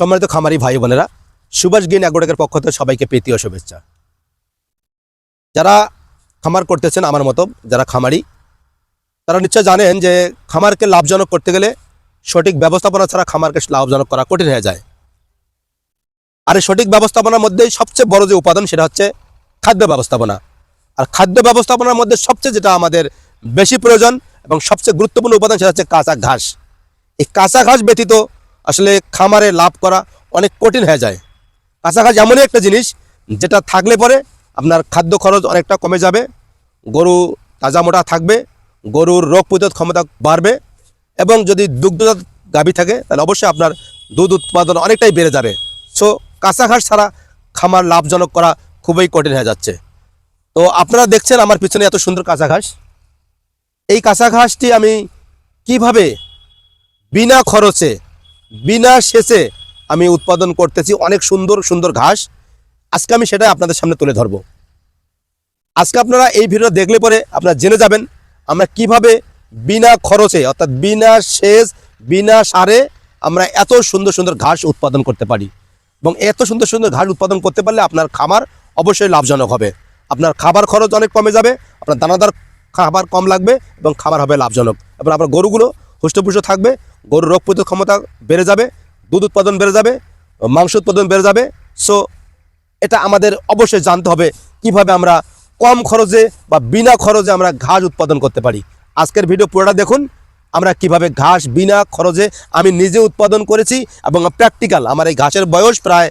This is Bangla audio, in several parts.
সম্মানিত খামারি ভাই বোনেরা, সুভাষ গিন অ্যাগ্রোটেকের পক্ষ থেকে সবাইকে প্রীতি ও শুভেচ্ছা। যারা খামার করতেছেন আমার মতো, যারা খামারি, তারা নিশ্চয় জানেন যে খামারকে লাভজনক করতে গেলে সঠিক ব্যবস্থাপনা ছাড়া খামারকে লাভজনক করা কঠিন হয়ে যায়। আর এই সঠিক ব্যবস্থাপনার মধ্যেই সবচেয়ে বড় যে উপাদান সেটা হচ্ছে খাদ্য ব্যবস্থাপনা। আর খাদ্য ব্যবস্থাপনার মধ্যে সবচেয়ে যেটা আমাদের বেশি প্রয়োজন এবং সবচেয়ে গুরুত্বপূর্ণ উপাদান সেটা হচ্ছে কাঁচা ঘাস। এই কাঁচা ঘাস ব্যতীত আসলে খামারে লাভ করা অনেক কঠিন হয়ে যায়। ঘাস এমনই একটা জিনিস যেটা থাকলে পরে আপনার খাদ্য খরচ অনেকটা কমে যাবে, গরু তাজা মোটা থাকবে, গরুর রোগ প্রতিরোধ ক্ষমতা বাড়বে এবং যদি দুগ্ধজাত গাভী থাকে তাহলে অবশ্যই আপনার দুধ উৎপাদন অনেকটাই বেড়ে যাবে। সো কাঁচা ঘাস ছাড়া খামার লাভজনক করা খুবই কঠিন হয়ে যাচ্ছে। তো আপনারা দেখছেন আমার পিছনে এত সুন্দর কাঁচা ঘাস এই কাঁচা ঘাসটি আমি কীভাবে বিনা খরচে বিনা সেচে আমি উৎপাদন করতেছি অনেক সুন্দর সুন্দর ঘাস। আজকে আমি সেটাই আপনাদের সামনে তুলে ধরবো। আজকে আপনারা এই ভিডিও দেখলে পরে আপনারা জেনে যাবেন আমরা কীভাবে বিনা খরচে, অর্থাৎ বিনা সেচ বিনা সারে আমরা এত সুন্দর সুন্দর ঘাস উৎপাদন করতে পারি। এবং এত সুন্দর সুন্দর ঘাস উৎপাদন করতে পারলে আপনার খামার অবশ্যই লাভজনক হবে। আপনার খাবার খরচ অনেক কমে যাবে, আপনার দানাদার খাবার কম লাগবে এবং খাবার হবে লাভজনক। এবং আপনার গরুগুলো হুষ্টপুষ্ট থাকবে, গরুর রোগ প্রতিরোধ ক্ষমতা বেড়ে যাবে, দুধ উৎপাদন বেড়ে যাবে, মাংস উৎপাদন বেড়ে যাবে। সো এটা আমাদের অবশ্যই জানতে হবে, কীভাবে আমরা কম খরচে বা বিনা খরচে আমরা ঘাস উৎপাদন করতে পারি। আজকের ভিডিও পুরোটা দেখুন, আমরা কীভাবে ঘাস বিনা খরচে আমি নিজে উৎপাদন করেছি এবং প্র্যাকটিক্যাল আমার এই ঘাসের বয়স প্রায়,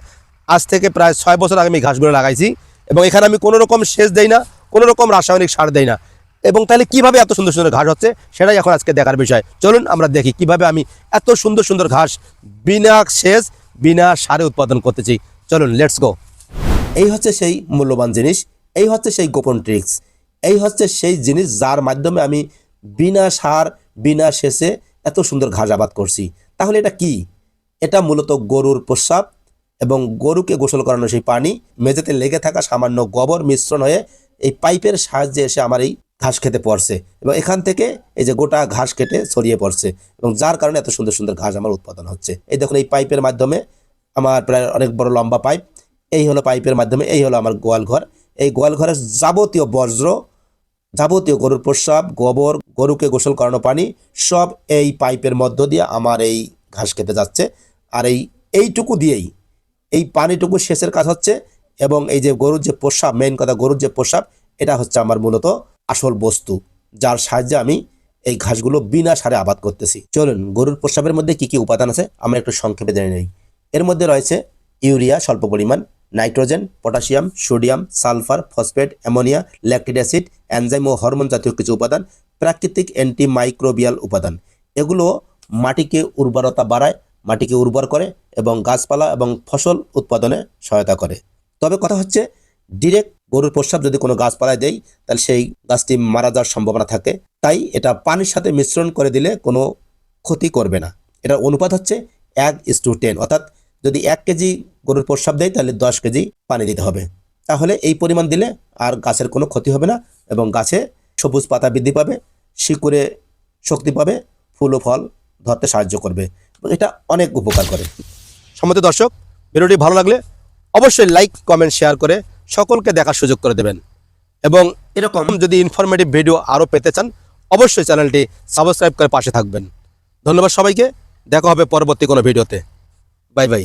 আজ থেকে প্রায় ছয় বছর আগে আমি ঘাসগুলো লাগাইছি। এবং এখানে আমি কোনো রকম সেচ দেই না, কোনো রকম রাসায়নিক সার দেই না। এবং তাহলে কীভাবে এত সুন্দর সুন্দর ঘাস হচ্ছে সেটাই এখন আজকে দেখার বিষয়। চলুন আমরা দেখি কীভাবে আমি এত সুন্দর সুন্দর ঘাস বিনা সেচ, বিনা সারে উৎপাদন করতেছি। চলুন লেটস গো এই হচ্ছে সেই মূল্যবান জিনিস, এই হচ্ছে সেই গোপন ট্রিক্স এই হচ্ছে সেই জিনিস যার মাধ্যমে আমি বিনা সার, বিনা সেচে এত সুন্দর ঘাস আবাদ করছি। তাহলে এটা কি? এটা মূলত গরুর প্রস্রাব এবং গরুকে গোসল করানো সেই পানি, মেঝেতে লেগে থাকা সামান্য গোবর মিশ্রণ হয়ে এই পাইপের সাহায্যে এসে আমার এই ঘাস খেতে পড়ছে এবং এখান থেকে এই যে গোটা ঘাস কেটে ছড়িয়ে পড়ছে এবং যার কারণে এত সুন্দর সুন্দর ঘাস আমার উৎপাদন হচ্ছে। এই দেখুন, এই পাইপের মাধ্যমে আমার প্রায় অনেক বড় লম্বা পাইপ। এই হলো পাইপের মাধ্যমে, এই হলো আমার গোয়াল ঘর। এই গোয়াল ঘরের যাবতীয় বজ্র যাবতীয় গরুর প্রস্রাব, গোবর, গরুকে গোসল করানো পানি, সব এই পাইপের মধ্য দিয়ে আমার এই ঘাস খেতে যাচ্ছে। আর এই, এইটুকু দিয়েই, এই পানিটুকু সেচের কাজ হচ্ছে এবং এই যে গরুর যে প্রস্রাব মেইন কথা গরুর যে প্রস্রাব, এটা হচ্ছে আমার মূলত আসল বস্তু, যার সাহায্যে আমি এই ঘাসগুলো বিনা সারে আবাদ করতেছি। চলুন, গরুর প্রস্রাবের মধ্যে কি কি উপাদান আছে আমরা একটু সংক্ষেপে জেনে নিই। এর মধ্যে রয়েছে ইউরিয়া স্বল্প পরিমাণ, nitrogen, potassium, sodium, sulphur, phosphate, ammonia, lactic acid, enzyme ও হরমোন জাতীয় কিছু উপাদান, প্রাকৃতিক অ্যান্টিমাইক্রোবিয়াল উপাদান। এগুলো মাটিকে উর্বরতা বাড়ায়, মাটিকে উর্বর করে এবং গাছপালা এবং ফসল উৎপাদনে সহায়তা করে। তবে কথা হচ্ছে ডিরেক্ট গরুর প্রস্রাব যদি কোনো গাছপালায় দেই, তাহলে সেই গাছটি মারা যাওয়ার সম্ভাবনা থাকে। তাই এটা পানির সাথে মিশ্রণ করে দিলে কোনো ক্ষতি করবে না। এটার অনুপাত হচ্ছে এক ইস টু টেন অর্থাৎ যদি এক কেজি গরুর প্রস্রাব দেয় তাহলে দশ কেজি পানি দিতে হবে। তাহলে এই পরিমাণ দিলে আর গাছের কোনো ক্ষতি হবে না এবং গাছে সবুজ পাতা বৃদ্ধি পাবে, শিকড়ে শক্তি পাবে, ফুল ও ফল ধরতে সাহায্য করবে। এটা অনেক উপকার করে। সম্মত দর্শক, ভিডিওটি ভালো লাগলে অবশ্যই লাইক কমেন্ট শেয়ার করে সকলকে দেখার সুযোগ করে দেবেন। এবং এরকম যদি ইনফরমেটিভ ভিডিও আরও পেতে চান, অবশ্যই চ্যানেলটি সাবস্ক্রাইব করে পাশে থাকবেন। ধন্যবাদ সবাইকে। দেখা হবে পরবর্তী কোনো ভিডিওতে বাই বাই